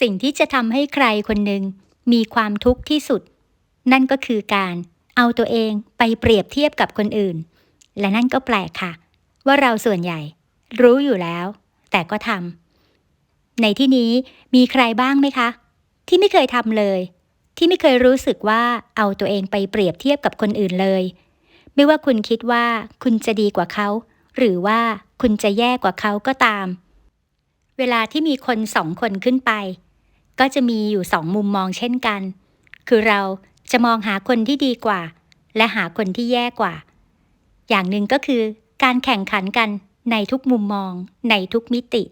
สิ่งที่จะทำให้ใครคนหนึ่งมีความทุกข์ที่สุด นั่นก็คือการเอาตัวเองไปเปรียบเทียบกับคนอื่น และนั่นก็แปลกค่ะ ว่าเราส่วนใหญ่ รู้อยู่แล้ว แต่ก็ทำในที่นี้มีใครบ้างไหมคะ ที่ไม่เคยทำเลย ที่ไม่เคยรู้สึกว่าเอาตัวเองไปเปรียบเทียบกับคนอื่นเลย ไม่ว่าคุณคิดว่าคุณจะดีกว่าเขา หรือว่าคุณจะแย่กว่าเขาก็ตาม เวลาที่มีคนสองคนขึ้นไป ก็จะมีอยู่สองมุมมองเช่นกัน คือเราจะมองหาคนที่ดีกว่า และหาคนที่แย่กว่า อย่างหนึ่งก็คือการแข่งขันกันในทุกมุมมอง ในทุกมิติ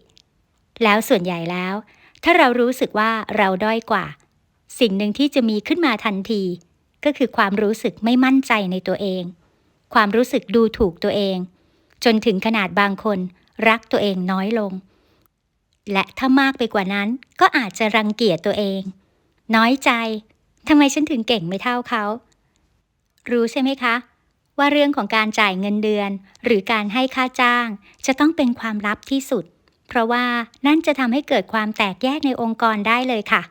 แล้วส่วนใหญ่แล้ว ถ้าเรารู้สึกว่าเราด้อยกว่า สิ่งหนึ่งที่จะมีขึ้นมาทันที ก็คือความรู้สึกไม่มั่นใจในตัวเอง ความรู้สึกดูถูกตัวเอง จนถึงขนาดบางคนรักตัวเองน้อยลง และถ้ามากไปกว่านั้นก็อาจจะรังเกียจตัวเอง น้อยใจทำไมฉันถึงเก่งไม่เท่าเขา รู้ใช่ไหมคะ ว่าเรื่องของการจ่ายเงินเดือน หรือการให้ค่าจ้าง จะต้องเป็นความลับที่สุด เพราะว่านั่นจะทำให้เกิดความแตกแยกในองค์กรได้เลยค่ะ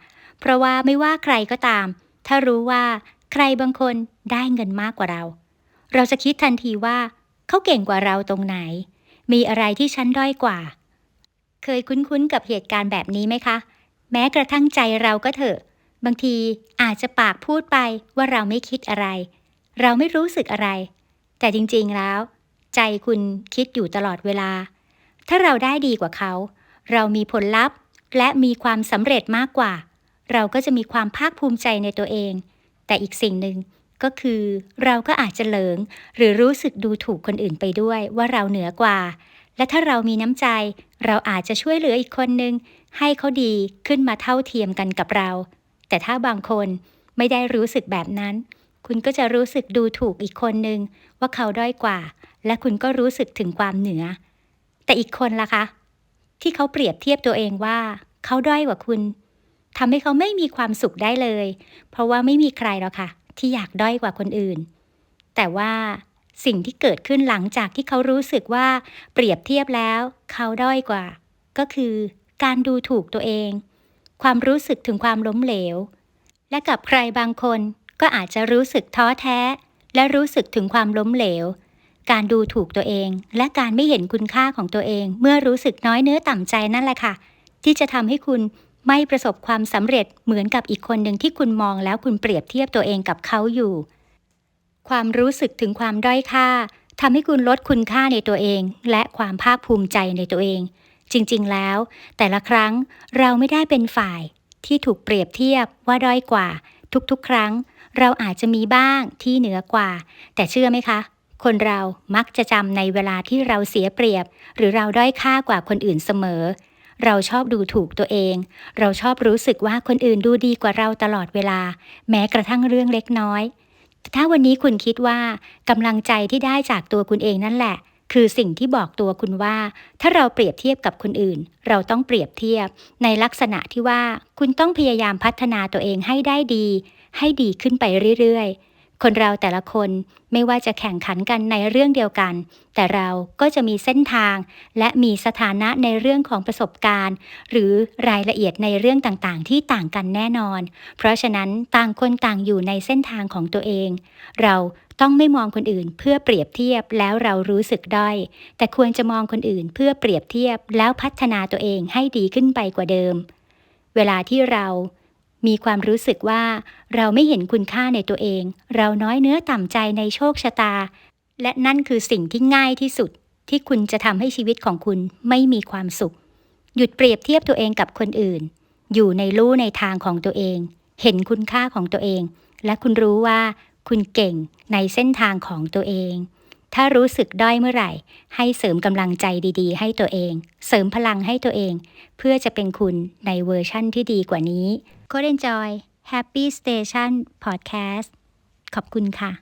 เพราะว่าไม่ว่าใครก็ตาม ถ้ารู้ว่าใครบางคนได้เงินมากกว่าเรา เราจะคิดทันทีว่า เขาเก่งกว่าเราตรงไหน มีอะไรที่ฉันด้อยกว่า เคยคุ้นๆกับเหตุการณ์แบบนี้ไหมคะ แม้กระทั่งใจเราก็เถอะ บางทีอาจจะปากพูดไปว่าเราไม่คิดอะไร เราไม่รู้สึกอะไร แต่จริงๆแล้ว ใจคุณคิดอยู่ตลอดเวลา ถ้าเราได้ดีกว่าเขา เรามีผลลัพธ์ และมีความสำเร็จมากกว่า เราก็จะมีความภาคภูมิใจในตัวเอง แต่อีกสิ่งหนึ่งก็คือเราก็อาจจะเหลิง หรือรู้สึกดูถูกคนอื่นไปด้วยว่าเราเหนือกว่า และถ้าเรามีน้ำใจ เราอาจจะช่วยเหลืออีกคนนึง ให้เขาดีขึ้นมาเท่าเทียมกันกับเรา แต่ถ้าบางคนไม่ได้รู้สึกแบบนั้น คุณก็จะรู้สึกดูถูกอีกคนนึง ว่าเขาด้อยกว่า และคุณก็รู้สึกถึงความเหนือ แต่อีกคนล่ะคะ ที่เขาเปรียบเทียบตัวเองว่า เขาด้อยกว่าคุณทำให้เขาไม่มีความสุขได้เลย เพราะว่าไม่มีใครหรอกค่ะ ที่อยากด้อยกว่าคนอื่น แต่ว่า สิ่งที่เกิดขึ้นหลังจากที่เขารู้สึกว่าเปรียบเทียบแล้ว เขาด้อยกว่า ก็คือการดูถูกตัวเอง ความรู้สึกถึงความล้มเหลว และกับใครบางคนก็อาจจะรู้สึกท้อแท้ และรู้สึกถึงความล้มเหลว การดูถูกตัวเอง และการไม่เห็นคุณค่าของตัวเอง เมื่อรู้สึกน้อยเนื้อต่ำใจนั่นแหละค่ะ ที่จะทำให้คุณไม่ประสบความสำเร็จเหมือนกับอีกคนหนึ่งที่คุณมองแล้วคุณเปรียบเทียบตัวเองกับเขาอยู่ ความรู้สึกถึงความด้อยค่าทำให้คุณลดคุณค่าในตัวเอง และความภาคภูมิใจในตัวเอง จริง ๆ แล้ว แต่ละครั้งเราไม่ได้เป็นฝ่ายที่ถูกเปรียบเทียบว่าด้อยกว่า ทุกๆ ครั้ง เราอาจจะมีบ้างที่เหนือกว่า แต่เชื่อไหมคะ คนเรามักจะจำในเวลาที่เราเสียเปรียบ หรือเราด้อยค่ากว่าคนอื่นเสมอ เราชอบดูถูกตัวเอง เราชอบรู้สึกว่าคนอื่นดูดีกว่าเราตลอดเวลา แม้กระทั่งเรื่องเล็กน้อย ถ้าวันนี้คุณคิดว่ากำลังใจที่ได้จากตัวคุณเองนั่นแหละ คือสิ่งที่บอกตัวคุณว่า ถ้าเราเปรียบเทียบกับคนอื่น เราต้องเปรียบเทียบ ในลักษณะที่ว่าคุณต้องพยายามพัฒนาตัวเองให้ได้ดี ให้ดีขึ้นไปเรื่อยๆ คนเราแต่ละคนไม่ว่าจะแข่งขันกันในเรื่องเดียวกัน แต่เราก็จะมีเส้นทาง และมีสถานะในเรื่องของประสบการณ์ หรือรายละเอียดในเรื่องต่างๆ ที่ต่างกันแน่นอน เพราะฉะนั้นต่างคนต่างอยู่ในเส้นทางของตัวเอง เราต้องไม่มองคนอื่นเพื่อเปรียบเทียบแล้วเรารู้สึกด้อย แต่ควรจะมองคนอื่นเพื่อเปรียบเทียบแล้วพัฒนาตัวเองให้ดีขึ้นไปกว่าเดิม เวลาที่เรา มีความรู้สึกว่าเราไม่เห็นคุณค่าในตัวเอง เราน้อยเนื้อต่ำใจในโชคชะตา และนั่นคือสิ่งที่ง่ายที่สุดที่คุณจะทำให้ชีวิตของคุณไม่มีความสุข หยุดเปรียบเทียบตัวเองกับคนอื่น อยู่ในลู่ในทางของตัวเอง เห็นคุณค่าของตัวเอง และคุณรู้ว่าคุณเก่งในเส้นทางของตัวเอง ถ้ารู้สึกด้อยเมื่อไหร่ ให้เสริมกำลังใจดีๆ ให้ตัวเอง เสริมพลังให้ตัวเอง เพื่อจะเป็นคุณในเวอร์ชั่นที่ดีกว่านี้ Code Enjoy Happy Station Podcast ขอบคุณค่ะ